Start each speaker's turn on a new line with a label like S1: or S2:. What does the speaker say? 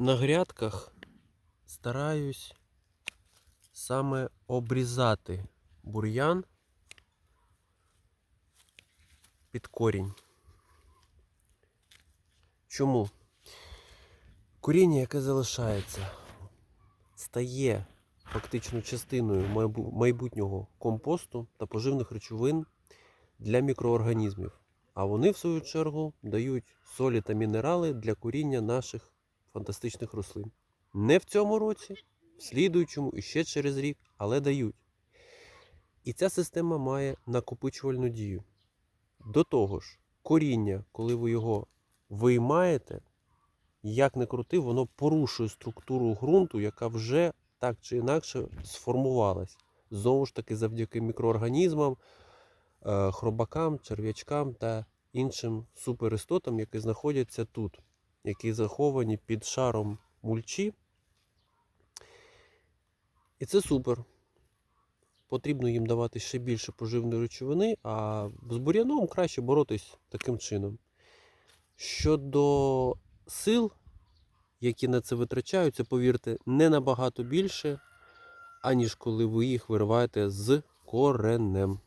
S1: На грядках стараюсь саме обрізати бур'ян під корінь. Чому? Коріння, яке залишається, стає фактично частиною майбутнього компосту та поживних речовин для мікроорганізмів. А вони, в свою чергу, дають солі та мінерали для коріння наших фантастичних рослин. Не в цьому році, в слідуючому і ще через рік, але дають. І ця система має накопичувальну дію. До того ж, коріння, коли ви його виймаєте, як не крути, воно порушує структуру ґрунту, яка вже так чи інакше сформувалась. Знову ж таки, завдяки мікроорганізмам, е, хробакам, черв'ячкам та іншим суперістотам, які знаходяться тут, які заховані під шаром мульчі. І це супер. Потрібно їм давати ще більше поживної речовини, а з бур'яном краще боротись таким чином. Щодо сил, які на це витрачаються, повірте, не набагато більше, аніж коли ви їх вириваєте з коренем.